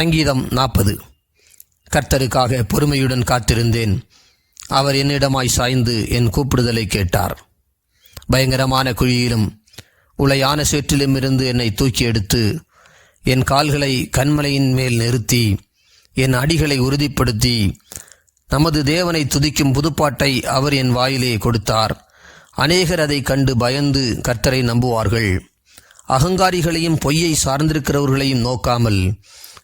சங்கீதம் நாற்பது. கர்த்தருக்காக பொறுமையுடன் காத்திருந்தேன். அவர் என்னிடமாய் சாய்ந்து என் கூப்பிடுதலை கேட்டார். பயங்கரமான குழியிலும் உளையான சேற்றிலும் இருந்து என்னை தூக்கி எடுத்து என் கால்களை கண்மலையின் மேல் நிறுத்தி என் அடிகளை உறுதிப்படுத்தி நமது தேவனை துதிக்கும் புதுப்பாட்டை அவர் என் வாயிலே கொடுத்தார். அநேகர் அதை கண்டு பயந்து கர்த்தரை நம்புவார்கள். அகங்காரிகளையும் பொய்யை சார்ந்திருக்கிறவர்களையும் நோக்காமல்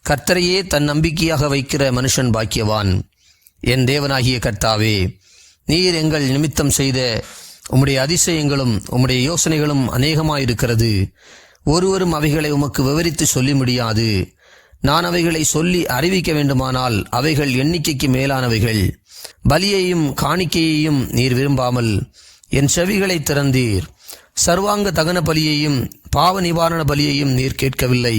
கர்த்தரையே தன் நம்பிக்கையாக வைக்கிற மனுஷன் பாக்கியவான். என் தேவனாகிய கர்த்தாவே நீர் எங்கள் நிமித்தம் செய்த உம்முடைய அதிசயங்களும் உம்முடைய யோசனைகளும் அநேகமாயிருக்கிறது. ஒருவரும் அவைகளை உமக்கு விவரித்து சொல்லி முடியாது. நான் அவைகளை சொல்லி அறிவிக்க வேண்டுமானால் அவைகள் எண்ணிக்கைக்கு மேலானவைகள். பலியையும் காணிக்கையையும் நீர் விரும்பாமல் என் செவிகளை திறந்தீர். சர்வாங்க தகன பலியையும் பாவ நிவாரண பலியையும் நீர் கேட்கவில்லை.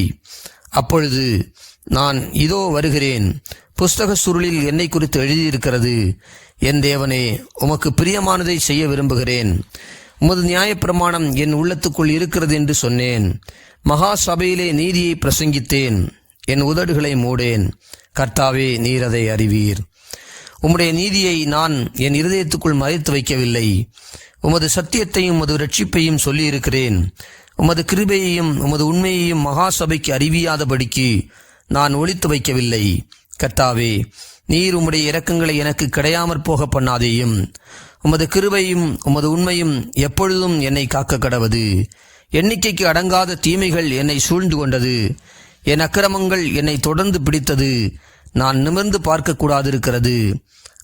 அப்பொழுது நான் இதோ வருகிறேன். புஸ்தக சுருளில் என்னை குறித்து எழுதியிருக்கிறது. என் தேவனே உமக்கு பிரியமானதை செய்ய விரும்புகிறேன். உமது நியாயப்பிரமாணம் என் உள்ளத்துக்குள் இருக்கிறது என்று சொன்னேன். மகா சபையிலே நீதியை பிரசங்கித்தேன். என் உதடுகளை மூடேன். கர்த்தாவே நீர் அதை அறிவீர். உம்முடைய நீதியை நான் என் இருதயத்துக்குள் மறைத்து வைக்கவில்லை. உமது சத்தியத்தையும் உமது ரட்சிப்பையும் சொல்லியிருக்கிறேன். உமது கிருபையையும் உமது உண்மையையும் மகா சபைக்கு அறிவியாதபடிக்கு நான் ஒளித்து வைக்கவில்லை. கர்த்தாவே நீர் உம்முடைய இரக்கங்களை எனக்கு கிடையாமற் போக பண்ணாதேயும் உமது கிருபையும் உமது உண்மையும் எப்பொழுதும் என்னை காக்க கடவது. எண்ணிக்கைக்கு அடங்காத தீமைகள் என்னை சூழ்ந்து கொண்டது. என் அக்கிரமங்கள் என்னை தொடர்ந்து பிடித்தது. நான் நிமிர்ந்து பார்க்கக்கூடாதிருக்கிறது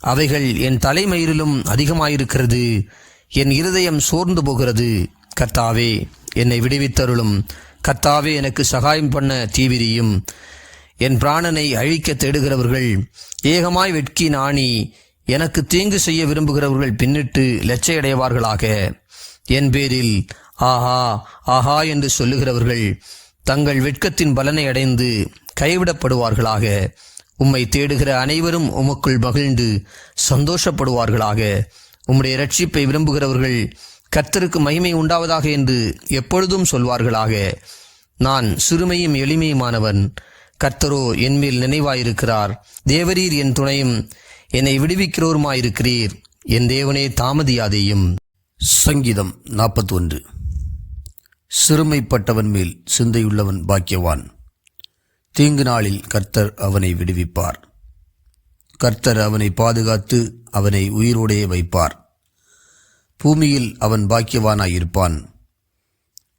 அவைகள் என் தலைமயிரிலும் அதிகமாயிருக்கிறது. என் இருதயம் சோர்ந்து போகிறது. கர்த்தாவே என்னை விடுவித்தருளும். கர்த்தாவே எனக்கு சகாயம் பண்ண தீவிரியும். என் பிராணனை அழிக்க தேடுகிறவர்கள் ஏகமாய் வெட்கி நாணி எனக்கு தீங்கு செய்ய விரும்புகிறவர்கள் பின்னிட்டு லட்சையடைவார்களாக என் பேரில் ஆஹா ஆஹா என்று சொல்லுகிறவர்கள் தங்கள் வெட்கத்தின் பலனை அடைந்து கைவிடப்படுவார்களாக. உம்மை தேடுகிற அனைவரும் உமக்குள் மகிழ்ந்து சந்தோஷப்படுவார்களாக. உம்முடைய ரட்சிப்பை விரும்புகிறவர்கள் கர்த்தருக்கு மகிமை உண்டாவதாக என்று எப்பொழுதும் சொல்வார்களாக. நான் சிறுமையும் எளிமையுமானவன். கர்த்தரோ என்மேல் நினைவாயிருக்கிறார். தேவரீர் என் துணையும் என்னை விடுவிக்கிறோருமாயிருக்கிறீர். என் தேவனே தாமதியாதேயும். சங்கீதம் நாற்பத்தி ஒன்று சிறுமைப்பட்டவன் மேல் சிந்தையுள்ளவன் பாக்கியவான். தீங்கு நாளில் கர்த்தர் அவனை விடுவிப்பார். கர்த்தர் அவனை பாதுகாத்து அவனை உயிரோடே வைப்பார். பூமியில் அவன் பாக்கியவானாயிருப்பான்.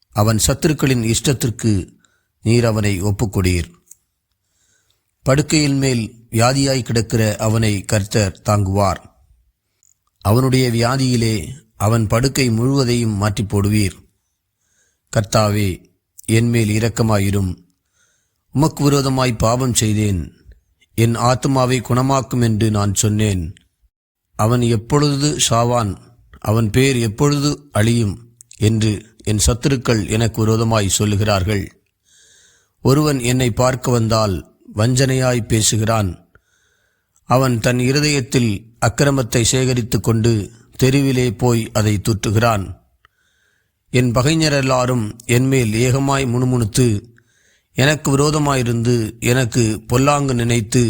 அவன் சத்துருக்களின் இஷ்டத்திற்கு நீர் அவனை ஒப்புக்கொடீர். படுக்கையின் மேல் வியாதியாய் கிடக்கிற அவனை கர்த்தர் தாங்குவார். அவனுடைய வியாதியிலே அவன் படுக்கை முழுவதையும் மாற்றி போடுவீர். கர்த்தாவே என்மேல் இரக்கமாயிரும். உமக்கு விரோதமாய் பாவம் செய்தேன். என் ஆத்மாவை குணமாக்கும் என்று நான் சொன்னேன். அவன் எப்பொழுது சாவான் அவன் பேர் எப்பொழுது அழியும் என்று என் சத்துருக்கள் எனக்கு விரோதமாய் சொல்லுகிறார்கள். ஒருவன் என்னை பார்க்க வந்தால் வஞ்சனையாய் பேசுகிறான். அவன் தன் இருதயத்தில் அக்கிரமத்தை சேகரித்து கொண்டு தெருவிலே போய் அதை துற்றுகிறான். என் பகைஞரெல்லாரும் என்மேல் ஏகமாய் முணுமுணுத்து எனக்கு விரோதமாயிருந்து எனக்கு பொல்லாங்கு நினைத்து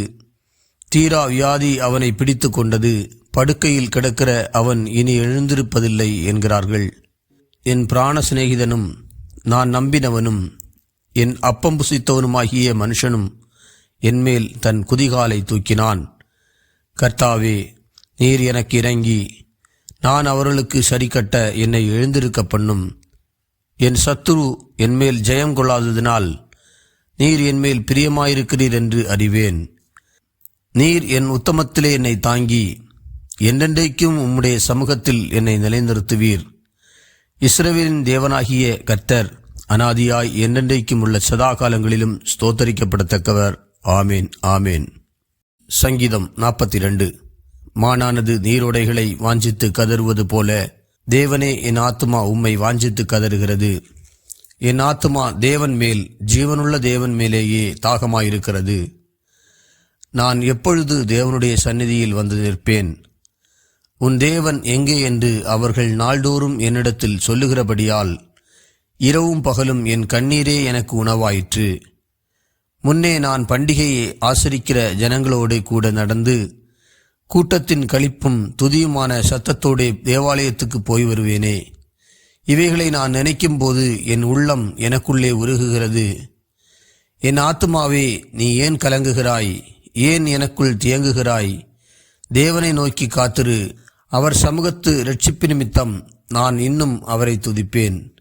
தீரா வியாதி அவனை பிடித்து கொண்டது படுக்கையில் கிடக்கிற அவன் இனி எழுந்திருப்பதில்லை என்கிறார்கள். என் பிராண சிநேகிதனும் நான் நம்பினவனும் என் அப்பம் புசித்தவனுமாகிய மனுஷனும் என்மேல் தன் குதிகாலை தூக்கினான். கர்த்தாவே நீர் எனக்கு இறங்கி நான் அவர்களுக்கு சரிக்கட்ட என்னை எழுந்திருக்க பண்ணும். என் சத்துரு என்மேல் ஜெயம் கொள்ளாததினால் நீர் என்மேல் பிரியமாயிருக்கிறீர் என்று அறிவேன். நீர் என் உத்தமத்திலே என்னை தாங்கி என்றென்றைக்கும் உம்முடைய சமூகத்தில் என்னை நிலைநிறுத்துவீர். இஸ்ரவேலின் தேவனாகிய கர்த்தர் அனாதியாய் என்றென்றைக்கும் உள்ள சதா காலங்களிலும் ஸ்தோத்தரிக்கப்படத்தக்கவர். ஆமேன் ஆமேன். சங்கீதம் நாற்பத்தி ரெண்டு மானானது நீரோடைகளை வாஞ்சித்து கதறுவது போல தேவனே என் ஆத்துமா உம்மை வாஞ்சித்து கதறுகிறது. என் ஆத்துமா தேவன் மேல் ஜீவனுள்ள தேவன் மேலேயே தாகமாயிருக்கிறது. நான் எப்பொழுது தேவனுடைய சந்நிதியில் வந்து நிற்பேன்? உன் தேவன் எங்கே என்று அவர்கள் நாள்தோறும் என்னிடத்தில் சொல்லுகிறபடியால் இரவும் பகலும் என் கண்ணீரே எனக்கு உணவாயிற்று. முன்னே நான் பண்டிகையை ஆசரிக்கிற ஜனங்களோடு கூட நடந்து கூட்டத்தின் களிப்பும் துதியுமான சத்தத்தோடே தேவாலயத்துக்கு போய் வருவேனே. இவைகளை நான் நினைக்கும் போது என் உள்ளம் எனக்குள்ளே உருகுகிறது. என் ஆத்துமாவே நீ ஏன் கலங்குகிறாய்? ஏன் எனக்குள் தியங்குகிறாய்? தேவனை நோக்கி காத்திரு. அவர் சமூகத்து இரட்சிப்பு நிமித்தம் நான் இன்னும் அவரை துதிப்பேன்.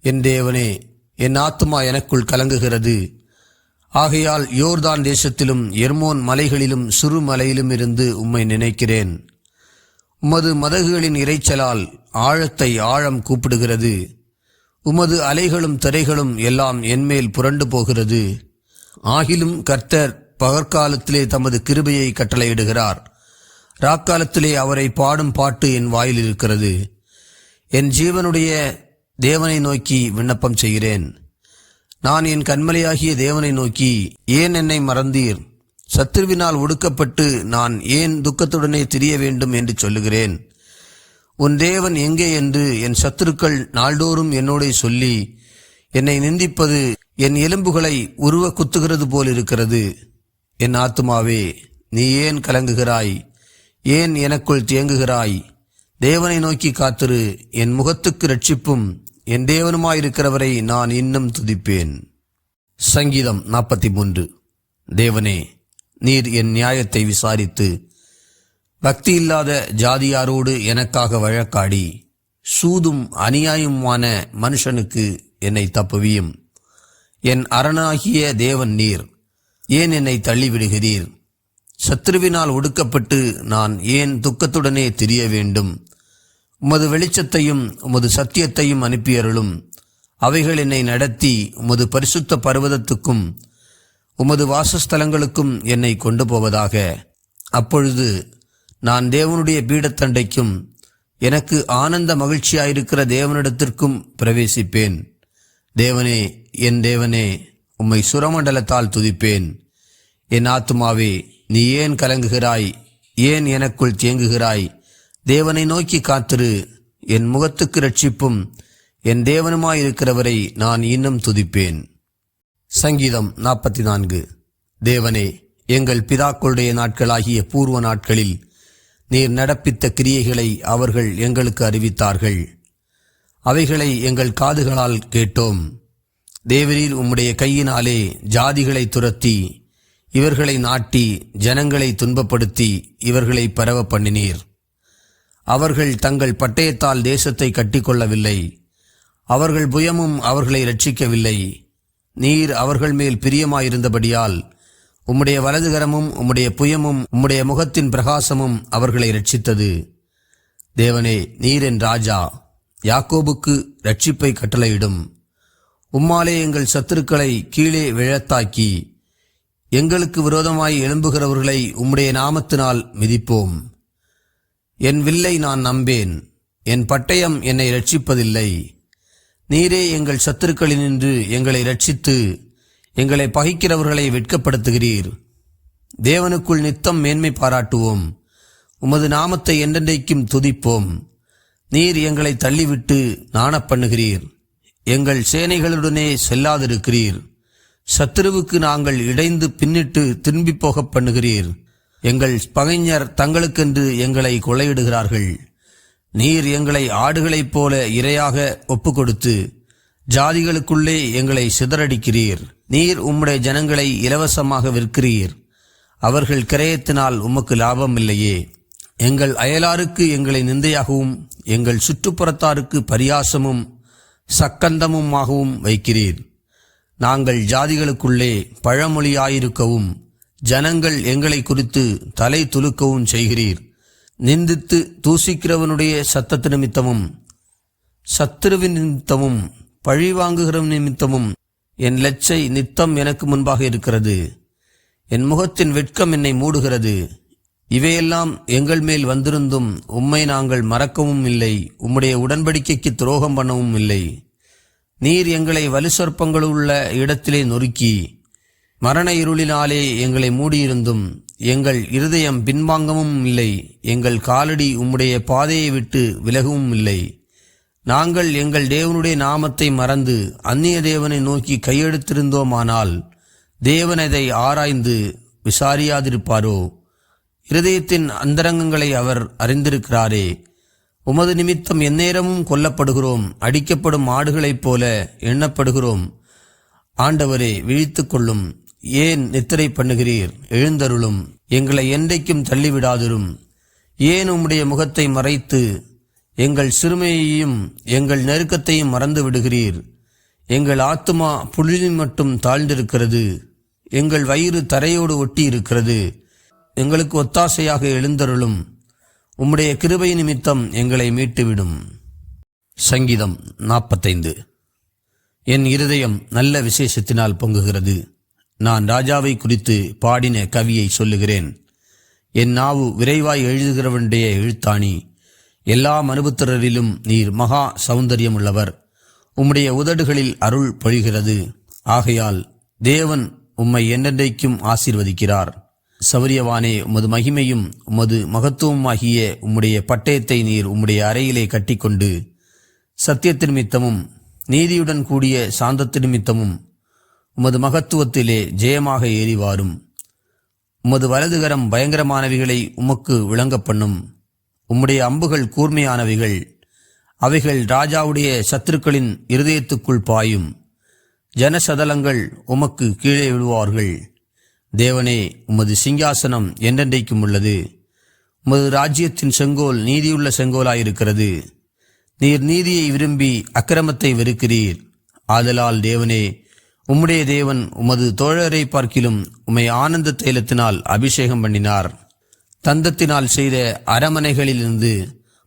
என் தேவனே என் ஆத்துமா எனக்குள் கலங்குகிறது. ஆகையால் யோர்தான் தேசத்திலும் எர்மோன் மலைகளிலும் சிறு மலையிலும் இருந்து உம்மை நினைக்கிறேன். உமது மதகுகளின் இரைச்சலால் ஆழத்தை ஆழம் கூப்பிடுகிறது. உமது அலைகளும் திரைகளும் எல்லாம் என்மேல் புரண்டு போகிறது. ஆகிலும் கர்த்தர் பகற்காலத்திலே தமது கிருபையை கட்டளையிடுகிறார். ராக்காலத்திலே அவரை பாடும் பாட்டு என் வாயில் இருக்கிறது என் ஜீவனுடைய தேவனை நோக்கி விண்ணப்பம் செய்கிறேன். நான் என் கண்மலையாகிய தேவனை நோக்கி ஏன் என்னை மறந்தீர்? சத்துருவினால் ஒடுக்கப்பட்டு நான் ஏன் துக்கத்துடனே திரிய வேண்டும் என்று சொல்லுகிறேன். உன் தேவன் எங்கே என்று என் சத்துருக்கள் நாள்தோறும் என்னோட சொல்லி என்னை நிந்திப்பது என் எலும்புகளை உருவ குத்துகிறது போல் இருக்கிறது என் ஆத்துமாவே நீ ஏன் கலங்குகிறாய்? ஏன் எனக்குள் தேங்குகிறாய்? தேவனை நோக்கி காத்திரு என் முகத்துக்கு ரட்சிப்பும் என் தேவனுமாயிருக்கிறவரை நான் இன்னும் துதிப்பேன். சங்கீதம் நாற்பத்தி மூன்று தேவனே நீர் என் நியாயத்தை விசாரித்து பக்தி இல்லாத ஜாதியாரோடு எனக்காக வழக்காடி சூதும் அநியாயமான மனுஷனுக்கு என்னை தப்புவியும். என் அரணாகிய தேவன் நீர் ஏன் என்னை தள்ளிவிடுகிறீர்? சத்ருவினால் ஒடுக்கப்பட்டு நான் ஏன் துக்கத்துடனே திரிய வேண்டும்? உமது வெளிச்சத்தையும் உமது சத்தியத்தையும் அனுப்பியருளும். அவைகள் என்னை நடத்தி உமது பரிசுத்த பர்வதத்துக்கும் உமது வாசஸ்தலங்களுக்கும் என்னை கொண்டு போவதாக அப்பொழுது நான் தேவனுடைய பீடத்தண்டைக்கும் எனக்கு ஆனந்த மகிழ்ச்சியாயிருக்கிற தேவனிடத்திற்கும் பிரவேசிப்பேன். தேவனே என் தேவனே உம்மை சுரமண்டலத்தால் துதிப்பேன். என் ஆத்துமாவே நீ ஏன் கலங்குகிறாய்? ஏன் எனக்குள் தேங்குகிறாய்? தேவனை நோக்கி காத்திரு. என் முகத்துக்கு ரட்சிப்பும் என் தேவனுமாயிருக்கிறவரை நான் இன்னும் துதிப்பேன். சங்கீதம் நாற்பத்தி நான்கு தேவனே எங்கள் பிதாக்களுடைய நாட்களாகிய பூர்வ நாட்களில் நீர் நடப்பித்த கிரியைகளை அவர்கள் எங்களுக்கு அறிவித்தார்கள். அவைகளை எங்கள் காதுகளால் கேட்டோம். தேவரீர் உம்முடைய கையினாலே ஜாதிகளை துரத்தி இவர்களை நாட்டி ஜனங்களை துன்பப்படுத்தி இவர்களை பரவ பண்ணினீர். அவர்கள் தங்கள் பட்டயத்தால் தேசத்தை கட்டிக்கொள்ளவில்லை. அவர்கள் புயமும் அவர்களை ரட்சிக்கவில்லை நீர் அவர்கள் மேல் பிரியமாயிருந்தபடியால் உம்முடைய வலதுகரமும் உம்முடைய புயமும் உம்முடைய முகத்தின் பிரகாசமும் அவர்களை ரட்சித்தது தேவனே நீர் என் ராஜா யாக்கோபுக்கு ரட்சிப்பை கட்டளையிடும். உம்மாலே எங்கள் சத்துருக்களை கீழே விழத்தாக்கி எங்களுக்கு விரோதமாய் எழும்புகிறவர்களை உம்முடைய நாமத்தினால் மிதிப்போம். என் வில்லை நான் நம்பேன். என் பட்டயம் என்னை ரட்சிப்பதில்லை நீரே எங்கள் சத்துருக்களினின்று எங்களை ரட்சித்து எங்களை பகைக்கிறவர்களை வெட்கப்படுத்துகிறீர். தேவனுக்குள் நித்தம் மேன்மை பாராட்டுவோம். உமது நாமத்தை என்றென்றைக்கும் துதிப்போம். நீர் எங்களை தள்ளிவிட்டு நாண பண்ணுகிறீர். எங்கள் சேனைகளுடனே செல்லாதிருக்கிறீர். சத்துருவுக்கு நாங்கள் இடைந்து பின்னிட்டு திரும்பிப் போக பண்ணுகிறீர். எங்கள் பகைஞர் தங்களுக்கென்று எங்களை கொள்ளையிடுகிறார்கள். நீர் எங்களை ஆடுகளைப் போல இரையாக ஒப்புக்கொடுத்து ஜாதிகளுக்குள்ளே எங்களை சிதறடிக்கிறீர். நீர் உம்முடைய ஜனங்களை இலவசமாக விற்கிறீர். அவர்கள் கிரயத்தினால் உமக்கு லாபம் இல்லையே. எங்கள் அயலாருக்கு எங்களை நிந்தையாகவும் எங்கள் சுற்றுப்புறத்தாருக்கு பரியாசமும் சக்கந்தமுமாகவும் வைக்கிறீர். நாங்கள் ஜாதிகளுக்குள்ளே பழமொழியாயிருக்கவும் ஜனங்கள் எங்களை குறித்து தலை துலுக்கவும் செய்கிறீர். நிந்தித்து தூசிக்கிறவனுடைய சத்தத்து நிமித்தமும் சத்துருவின் நிமித்தமும் பழிவாங்குகிற நிமித்தமும் என் லச்சை நித்தம் எனக்கு முன்பாக இருக்கிறது. என் முகத்தின் வெட்கம் என்னை மூடுகிறது. இவையெல்லாம் எங்கள் மேல் வந்திருந்தும் உம்மை நாங்கள் மறக்கவும் இல்லை. உம்முடைய உடன்படிக்கைக்கு துரோகம் பண்ணவும் இல்லை. நீர் எங்களை வலுசற்பங்களுள்ள இடத்திலே நொறுக்கி மரண இருளினாலே எங்களை மூடியிருந்தும் எங்கள் இருதயம் பின்வாங்கவும் இல்லை எங்கள் காலடி உம்முடைய பாதையை விட்டு விலகவும் இல்லை. நாங்கள் எங்கள் தேவனுடைய நாமத்தை மறந்து அந்நிய தேவனை நோக்கி கையெடுத்திருந்தோமானால் தேவன் அதை ஆராய்ந்து விசாரியாதிருப்பாரோ? இருதயத்தின் அந்தரங்கங்களை அவர் அறிந்திருக்கிறாரே. உமது நிமித்தம் எந்நேரமும் கொல்லப்படுகிறோம் அடிக்கப்படும் ஆடுகளைப் போல எண்ணப்படுகிறோம். ஆண்டவரே விழித்து கொள்ளும். ஏன் நித்திரை பண்ணுகிறீர்? எழுந்தருளும். எங்களை என்றைக்கும் தள்ளிவிடாதிரும். ஏன் உம்முடைய முகத்தை மறைத்து? எங்கள் சிறுமையையும் எங்கள் நெருக்கத்தையும் மறந்து விடுகிறீர். எங்கள் ஆத்துமா புழுதி மட்டும் தாழ்ந்திருக்கிறது. எங்கள் வயிறு தரையோடு ஒட்டி இருக்கிறது எங்களுக்கு ஒத்தாசையாக எழுந்தருளும். உம்முடைய கிருபை நிமித்தம் எங்களை மீட்டுவிடும். சங்கீதம் நாற்பத்தைந்து. என் இருதயம் நல்ல விசேஷத்தினால் பொங்குகிறது. நான் ராஜாவை குறித்து பாடின கவியை சொல்லுகிறேன். என் நாவு விரைவாய் எழுதுகிறவனுடைய எழுத்தாணி. எல்லா மனுபுத்திரரிலும் நீர் மகா சௌந்தரியமுள்ளவர். உம்முடைய உதடுகளில் அருள் பொழிகிறது. ஆகையால் தேவன் உம்மை என்றென்றைக்கும் ஆசீர்வதிக்கிறார். சௌரியவானே உமது மகிமையும் உமது மகத்துவமாகிய உம்முடைய பட்டயத்தை நீர் உம்முடைய அறையிலே கட்டிக்கொண்டு சத்தியத்தின் நிமித்தமும் நீதியுடன் கூடிய சாந்தத்தின் நிமித்தமும் உமது மகத்துவத்திலே ஜெயமாக ஏறி வாரும். உமது வலதுகரம் பயங்கரமானவைகளை உமக்கு விளங்க பண்ணும் உம்முடைய அம்புகள் கூர்மையானவைகள். அவைகள் ராஜாவுடைய சத்துருக்களின் இருதயத்துக்குள் பாயும். ஜனசதலங்கள் உமக்கு கீழே விழுவார்கள். தேவனே உமது சிங்காசனம் என்றென்றைக்கும் உள்ளது. உமது ராஜ்யத்தின் செங்கோல் நீதியுள்ள செங்கோலாயிருக்கிறது. நீர் நீதியை விரும்பி அக்கிரமத்தை வெறுக்கிறீர். ஆதலால் தேவனே உம்முடைய தேவன் உமது தோழரை பார்க்கிலும் உம்மை ஆனந்த தைலத்தினால் அபிஷேகம் பண்ணினார். தந்தத்தினால் செய்த அரமனைகளிலிருந்து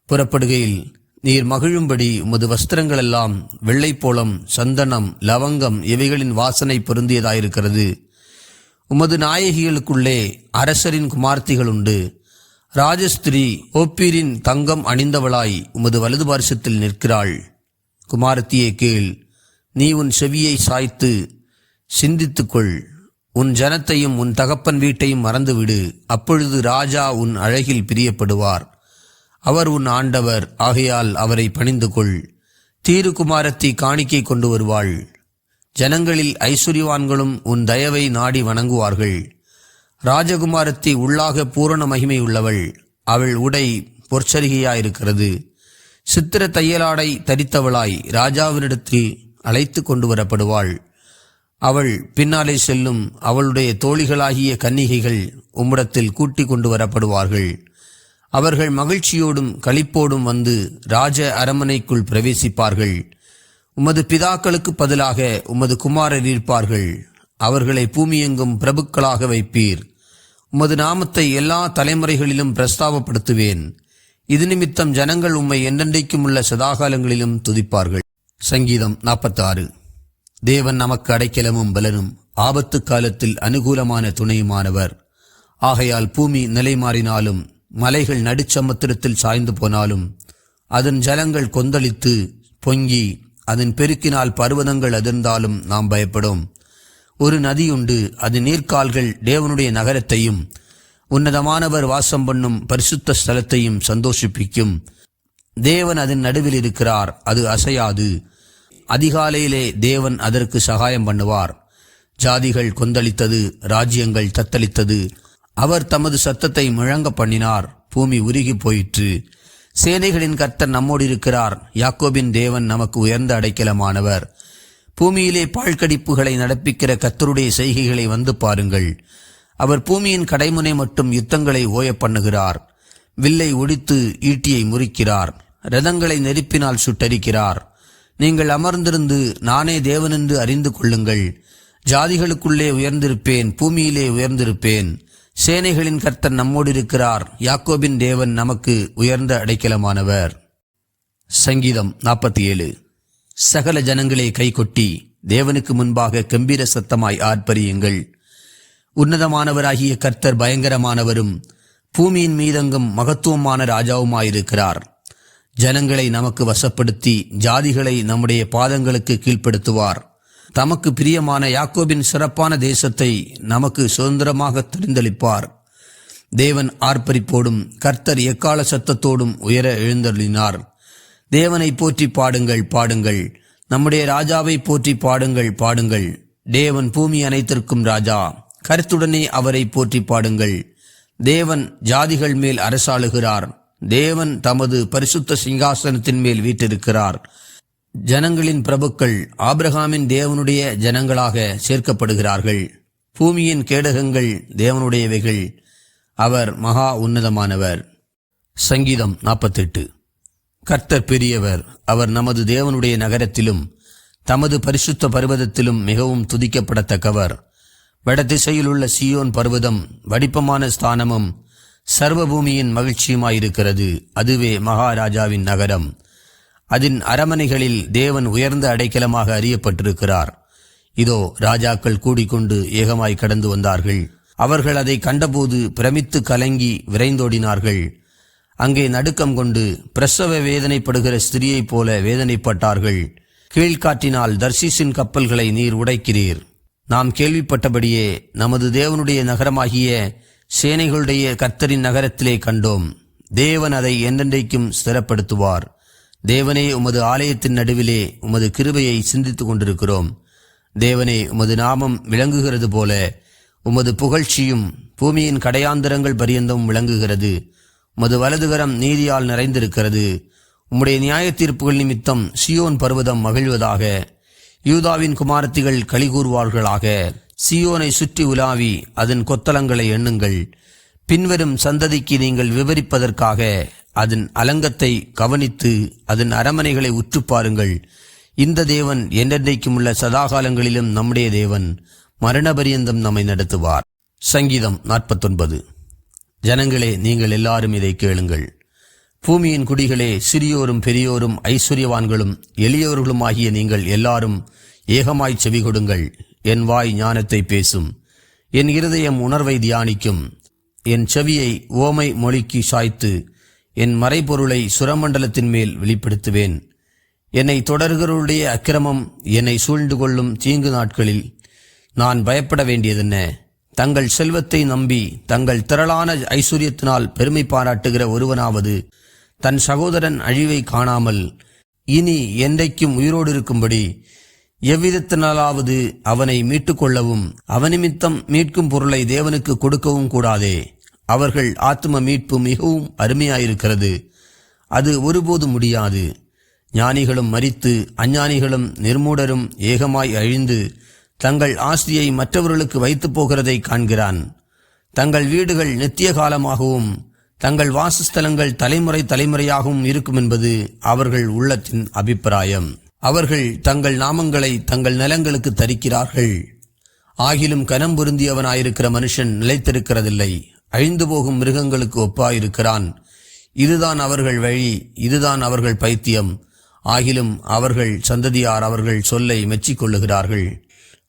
புறப்படுகையில் நீர் மகிழும்படி உமது வஸ்திரங்களெல்லாம் வெள்ளைப்போளம் சந்தனம் லவங்கம் இவைகளின் வாசனை பொருந்தியதாயிருக்கிறது. உமது நாயகிகளுக்குள்ளே அரசரின் குமார்த்திகள் உண்டு ராஜஸ்திரி ஓப்பீரின் தங்கம் அணிந்தவளாய் உமது வலது பார்சத்தில் நிற்கிறாள். குமாரத்தியே கீழ் நீ உன் செவியை சாய்த்து சிந்தித்துக்கொள். உன் ஜனத்தையும் உன் தகப்பன் வீட்டையும் மறந்துவிடு. அப்பொழுது ராஜா உன் அழகில் பிரியப்படுவார். அவர் உன் ஆண்டவர் ஆகையால் அவரை பணிந்து கொள் தீருகுமாரத்தி காணிக்கை கொண்டு வருவாள். ஜனங்களில் ஐஸ்வர்யவான்களும் உன் தயவை நாடி வணங்குவார்கள். ராஜகுமாரத்தி உள்ளாக பூரண மகிமை உள்ளவள் அவள் உடை பொற்சரிகையாயிருக்கிறது. சித்திர தையலாடை தரித்தவளாய். ராஜாவினிடத்தில் அழைத்து கொண்டு வரப்படுவாள். அவள் பின்னாலே செல்லும் அவளுடைய தோழிகளாகிய கன்னிகைகள் உம்மிடத்தில் கூட்டிக் கொண்டு வரப்படுவார்கள். அவர்கள் மகிழ்ச்சியோடும் களிப்போடும் வந்து ராஜ அரமனைக்குள் பிரவேசிப்பார்கள். உமது பிதாக்களுக்கு பதிலாக உமது குமாரர் இருப்பார்கள். அவர்களை பூமியெங்கும் பிரபுக்களாக வைப்பீர். உமது நாமத்தை எல்லா தலைமுறைகளிலும் பிரஸ்தாபப்படுத்துவேன் இது நிமித்தம் ஜனங்கள் உம்மை என்றென்றைக்கும் உள்ள சதாகாலங்களிலும் துதிப்பார்கள். சங்கீதம் நாற்பத்தாறு. தேவன் நமக்கு அடைக்கலமும் பலனும் ஆபத்து காலத்தில் அனுகூலமான துணையுமானவர். ஆகையால் பூமி நிலை மாறினாலும் மலைகள் நடுச்சமுத்திரத்தில் சாய்ந்து போனாலும் அதன் ஜலங்கள் கொந்தளித்து பொங்கி அதன் பெருக்கினால் பர்வதங்கள் அதிர்ந்தாலும் நாம் பயப்படும். ஒரு நதியுண்டு அது நீர்க்கால்கள் தேவனுடைய நகரத்தையும் உன்னதமானவர் வாசம் பண்ணும் பரிசுத்த ஸ்தலத்தையும் சந்தோஷிப்பிக்கும். தேவன் அதன் நடுவில் இருக்கிறார் அது அசையாது. அதிகாலையிலே தேவன் அதற்கு சகாயம் பண்ணுவார். ஜாதிகள் கொந்தளித்தது ராஜ்யங்கள் தத்தளித்தது. அவர் தமது சத்தத்தை முழங்க பண்ணினார். பூமி உருகி போயிற்று. சேனைகளின் கர்த்தர் நம்மோடு இருக்கிறார். யாக்கோபின் தேவன் நமக்கு உயர்ந்த அடைக்கலமானவர். பூமியிலே பாழ்கடிப்புகளை நடப்பிக்கிற கத்தருடைய செய்கைகளை வந்து பாருங்கள். அவர் பூமியின் கடைமுனை மட்டும் யுத்தங்களை ஓய பண்ணுகிறார். வில்லை ஒடித்து ஈட்டியை முறிக்கிறார். ரதங்களை நெருப்பினால் சுட்டரிக்கிறார். நீங்கள் அமர்ந்திருந்து நானே தேவனென்று அறிந்து கொள்ளுங்கள். ஜாதிகளுக்குள்ளே உயர்ந்திருப்பேன் பூமியிலே உயர்ந்திருப்பேன். சேனைகளின் கர்த்தர் நம்மோடு இருக்கிறார். யாக்கோபின் தேவன் நமக்கு உயர்ந்த அடைக்கலமானவர். சங்கீதம் நாற்பத்தி ஏழு சகல ஜனங்களை கைகொட்டி தேவனுக்கு முன்பாக கம்பீர சத்தமாய் ஆர்ப்பரியுங்கள். உன்னதமானவராகிய கர்த்தர் பயங்கரமானவரும் பூமியின் மீதெங்கும் மகத்துவமான ராஜாவுமாயிருக்கிறார். ஜனங்களை நமக்கு வசப்படுத்தி ஜாதிகளை நம்முடைய பாதங்களுக்கு கீழ்ப்படுத்துவார். தமக்கு பிரியமான யாக்கோபின் சிறப்பான தேசத்தை நமக்கு சுதந்திரமாக தெரிந்தளிப்பார். தேவன் ஆர்ப்பரிப்போடும் கர்த்தர் எக்கால சத்தத்தோடும் உயர எழுந்தருளினார். தேவனை போற்றி பாடுங்கள் பாடுங்கள். நம்முடைய ராஜாவை போற்றி பாடுங்கள் பாடுங்கள். தேவன் பூமி அனைத்திற்கும் ராஜா. கருத்துடனே அவரை போற்றி பாடுங்கள். தேவன் ஜாதிகள் மேல் அரசாளுகிறார். தேவன் தமது பரிசுத்த சிங்காசனத்தின் மேல் வீட்டிருக்கிறார் ஜனங்களின் பிரபுக்கள் ஆபிரகாமின் தேவனுடைய ஜனங்களாக சேர்க்கப்படுகிறார்கள். பூமியின் கேடகங்கள் தேவனுடையவைகள். அவர் மகா உன்னதமானவர். சங்கீதம் நாற்பத்தெட்டு. கர்த்தர் பெரியவர் அவர் நமது தேவனுடைய நகரத்திலும் தமது பரிசுத்த பர்வதத்திலும் மிகவும் துதிக்கப்படத்தக்கவர். வடதிசையில் உள்ள சியோன் பர்வதம் வடிப்பமான ஸ்தானமும் சர்வபூமியின் மகிழ்ச்சியுமாயிருக்கிறது. அதுவே மகாராஜாவின் நகரம். அதன் அரமனைகளில் தேவன் உயர்ந்த அடைக்கலமாக அறியப்பட்டிருக்கிறார். இதோ ராஜாக்கள் கூடிக்கொண்டு ஏகமாய் கடந்து வந்தார்கள். அவர்கள் அதை கண்டபோது பிரமித்து கலங்கி விரைந்தோடினார்கள். அங்கே நடுக்கம் கொண்டு பிரசவ வேதனைப்படுகிற ஸ்திரியைப் போல வேதனைப்பட்டார்கள். கீழ்காற்றினால் தர்சிஸின் கப்பல்களை நீர் உடைக்கிறீர். நாம் கேள்விப்பட்டபடியே நமது தேவனுடைய நகரமாகிய சேனைகளுடைய கர்த்தரின் நகரத்திலே கண்டோம். தேவன் அதை என்றென்றைக்கும் ஸ்திரப்படுத்துவார். தேவனே உமது ஆலயத்தின் நடுவிலே உமது கிருபையை சிந்தித்துக் கொண்டிருக்கிறோம். தேவனே உமது நாமம் விளங்குகிறது போல உமது புகழ்ச்சியும் பூமியின் கடையாந்தரங்கள் பரியந்தம் விளங்குகிறது. உமது வலதுகரம் நீதியால் நிறைந்திருக்கிறது. உம்முடைய நியாய தீர்ப்புகள் நிமித்தம் சியோன் பர்வதம் மகிழ்வதாக யூதாவின் குமாரத்திகள் கலிகூர்வார்களாக சியோனை சுற்றி உலாவி அதன் கொத்தலங்களை எண்ணுங்கள். பின்வரும் சந்ததிக்கு நீங்கள் விவரிப்பதற்காக அதன் அலங்கத்தை கவனித்து அதன் அரமனைகளை உற்று பாருங்கள். இந்த தேவன் என்றென்றைக்கும் உள்ள சதாகாலங்களிலும் நம்முடைய தேவன் மரணபரியந்தம் நம்மை நடத்துவார். சங்கீதம் நாற்பத்தொன்பது. ஜனங்களே நீங்கள் எல்லாரும் இதை கேளுங்கள். பூமியின் குடிகளே சிறியோரும் பெரியோரும் ஐஸ்வர்யவான்களும் எளியவர்களும் ஆகிய நீங்கள் எல்லாரும் ஏகமாய் செவி கொடுங்கள் என் வாய் ஞானத்தை பேசும். என் இருதயம் உணர்வை தியானிக்கும். என் செவியை ஓமை மொழிக்கு சாய்த்து என் மறைபொருளை சுரமண்டலத்தின் மேல் வெளிப்படுத்துவேன். என்னை தொடர்கிறவருடைய அக்கிரமம் என்னை சூழ்ந்து கொள்ளும் தீங்கு நாட்களில் நான் பயப்பட வேண்டியதென்ன? தங்கள் செல்வத்தை நம்பி தங்கள் திரளான ஐஸ்வர்யத்தினால் பெருமை பாராட்டுகிற ஒருவனாவது தன் சகோதரன் அழிவை காணாமல் இனி என்றைக்கும் உயிரோடு இருக்கும்படி எவ்விதத்தினாலாவது அவனை மீட்டுக்கொள்ளவும் அவனிமித்தம் மீட்கும் பொருளை தேவனுக்கு கொடுக்கவும் கூடாதே. அவர்கள் ஆத்ம மீட்பு மிகவும் அருமையாயிருக்கிறது. அது ஒருபோதும் முடியாது. ஞானிகளும் மரித்து அஞ்ஞானிகளும் நிர்மூடரும் ஏகமாய் அழிந்து தங்கள் ஆஸ்தியை மற்றவர்களுக்கு வைத்துப் போகிறதை காண்கிறான். தங்கள் வீடுகள் நித்திய காலமாகவும் தங்கள் வாசஸ்தலங்கள் தலைமுறை தலைமுறையாகவும் இருக்கும் என்பது அவர்கள் உள்ளத்தின் அபிப்பிராயம். அவர்கள் தங்கள் நாமங்களை தங்கள் நிலங்களுக்கு தரிக்கிறார்கள். ஆகிலும் கனம் பொருந்தியவனாயிருக்கிற மனுஷன் நிலைத்திருக்கிறதில்லை. அழிந்து போகும் மிருகங்களுக்கு ஒப்பாயிருக்கிறான். இதுதான் அவர்கள் வழி இதுதான் அவர்கள் பைத்தியம். ஆகிலும் அவர்கள் சந்ததியார் அவர்கள் சொல்லை மெச்சிக்கொள்ளுகிறார்கள்.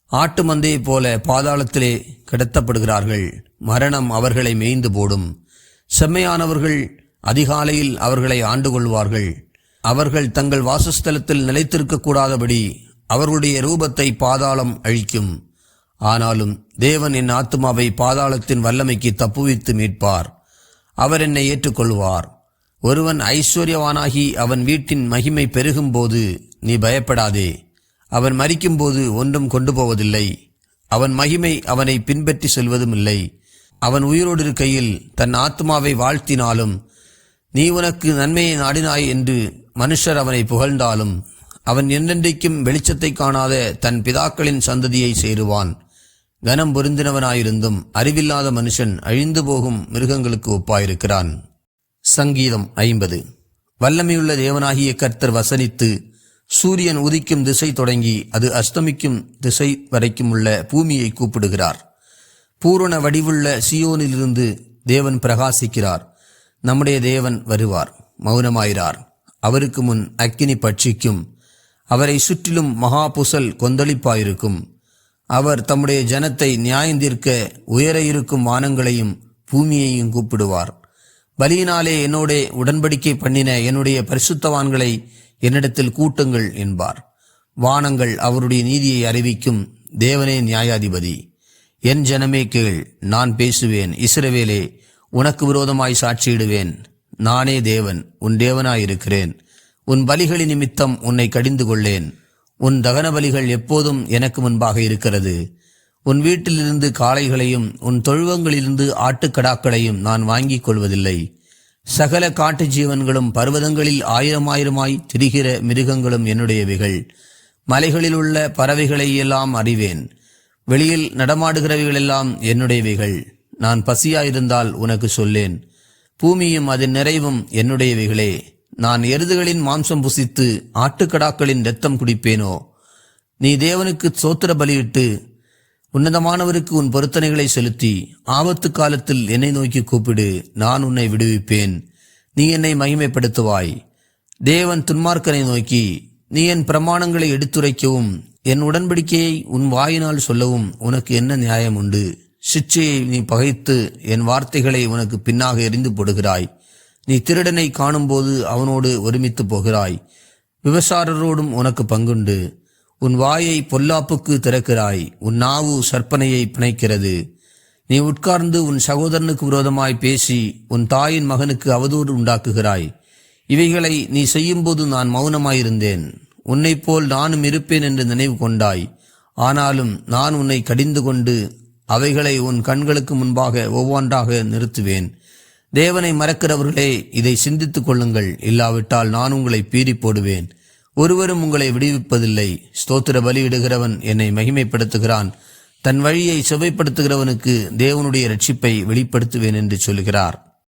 ஆட்டு மந்தையைப் போல பாதாளத்திலே கிடத்தப்படுகிறார்கள். மரணம் அவர்களை மேய்ந்து போடும். செம்மையானவர்கள் அதிகாலையில் அவர்களை ஆண்டு கொள்வார்கள் அவர்கள் தங்கள் வாசஸ்தலத்தில் நிலைத்திருக்க கூடாதபடி அவர்களுடைய ரூபத்தை பாதாளம் அழிக்கும். ஆனாலும் தேவன் என் ஆத்துமாவை பாதாளத்தின் வல்லமைக்கு தப்புவித்து மீட்பார். அவர் என்னை ஏற்றுக்கொள்வார். ஒருவன் ஐஸ்வர்யவானாகி அவன் வீட்டின் மகிமை பெருகும்போது நீ பயப்படாதே. அவன் மறிக்கும்போது ஒன்றும் கொண்டு போவதில்லை அவன் மகிமை அவனை பின்பற்றி செல்வதும் இல்லை அவன் உயிரோடு இருக்கையில் தன் ஆத்மாவை வாழ்த்தினாலும் நீ உனக்கு நன்மையை நாடினாய் என்று மனுஷர் அவனை புகழ்ந்தாலும் அவன் என்றென்றைக்கும் வெளிச்சத்தை காணாத தன் பிதாக்களின் சந்ததியை சேருவான். கனம் பொருந்தினவனாயிருந்தும் அறிவில்லாத மனுஷன் அழிந்து போகும் மிருகங்களுக்கு ஒப்பாயிருக்கிறான். சங்கீதம் ஐம்பது. வல்லமையுள்ள தேவனாகிய கர்த்தர் வசனித்து சூரியன் உதிக்கும் திசை தொடங்கி அது அஸ்தமிக்கும் திசை வரைக்கும் உள்ள பூமியை கூப்பிடுகிறார். பூரண வடிவுள்ள சியோனிலிருந்து தேவன் பிரகாசிக்கிறார். நம்முடைய தேவன் வருவார் மௌனமாயிறார் அவருக்கு முன் அக்கினி பட்சிக்கும். அவரை சுற்றிலும் மகா புசல் கொந்தளிப்பாயிருக்கும். அவர் தம்முடைய ஜனத்தை நியாயந்திருக்க உயர இருக்கும் வானங்களையும் பூமியையும் கூப்பிடுவார். பலியினாலே என்னோடே உடன்படிக்கை பண்ணின என்னுடைய பரிசுத்தவான்களை என்னிடத்தில் கூட்டுங்கள் என்பார். வானங்கள் அவருடைய நீதியை அறிவிக்கும் தேவனே நியாயாதிபதி. என் ஜனமே கேள் நான் பேசுவேன் இஸ்ரவேலே உனக்கு விரோதமாய் சாட்சியிடுவேன். நானே தேவன் உன் தேவனாயிருக்கிறேன். உன் பலிகளின் நிமித்தம் உன்னை கடிந்து கொள்ளேன். உன் தகன பலிகள் எப்போதும் எனக்கு முன்பாக இருக்கிறது. உன் வீட்டிலிருந்து காளைகளையும் உன் தொழுவங்களிலிருந்து ஆட்டுக்கடாக்களையும் நான் வாங்கிக் கொள்வதில்லை. சகல காட்டு ஜீவன்களும் பர்வதங்களில் ஆயிரம் ஆயிரமாய் திரிகிற மிருகங்களும் என்னுடையவைகள். மலைகளில் உள்ள பறவைகளை எல்லாம் அறிவேன். வெளியில் நடமாடுகிறவைகளெல்லாம் என்னுடையவைகள். நான் பசியாயிருந்தால் உனக்கு சொல்லேன். பூமியும் அதன் நிறைவும் என்னுடையவைகளே. நான் எருதுகளின் மாம்சம் புசித்து ஆட்டுக்கடாக்களின் இரத்தம் குடிப்பேனோ? நீ தேவனுக்கு சோத்திர பலியிட்டு உன்னதமானவருக்கு உன் பொருத்தனைகளை செலுத்தி ஆபத்து காலத்தில் என்னை நோக்கி கூப்பிடு. நான் உன்னை விடுவிப்பேன். நீ என்னை மகிமைப்படுத்துவாய். தேவன் துன்மார்க்கனை நோக்கி நீ என் பிரமாணங்களை எடுத்துரைக்கவும் என் உடன்படிக்கையை உன் வாயினால் சொல்லவும் உனக்கு என்ன நியாயம் உண்டு சிச்சையை நீ பகைத்து என் வார்த்தைகளை உனக்கு பின்னாக எரிந்து போடுகிறாய். நீ திருடனை காணும்போது அவனோடு ஒருமித்து போகிறாய். விபசாரரோடும் உனக்கு பங்குண்டு. உன் வாயை பொல்லாப்புக்கு திறக்கிறாய். உன் நாவு சற்பனையை பிணைக்கிறது. நீ உட்கார்ந்து உன் சகோதரனுக்கு விரோதமாய் பேசி உன் தாயின் மகனுக்கு அவதூறு உண்டாக்குகிறாய். இவைகளை நீ செய்யும்போது நான் மௌனமாயிருந்தேன். உன்னைப் போல் நானும் இருப்பேன் என்று நினைவு கொண்டாய். ஆனாலும் நான் உன்னை கடிந்து கொண்டு அவைகளை உன் கண்களுக்கு முன்பாக ஒவ்வொன்றாக நிறுத்துவேன். தேவனை மறக்கிறவர்களே இதை சிந்தித்துக் கொள்ளுங்கள். இல்லாவிட்டால் நான் உங்களை பீறி போடுவேன். ஒருவரும் உங்களை விடுவிப்பதில்லை. ஸ்தோத்திர பலியிடுகிறவன் என்னை மகிமைப்படுத்துகிறான். தன் வழியை சுவைப்படுத்துகிறவனுக்கு தேவனுடைய ரட்சிப்பை வெளிப்படுத்துவேன் என்று சொல்கிறார்.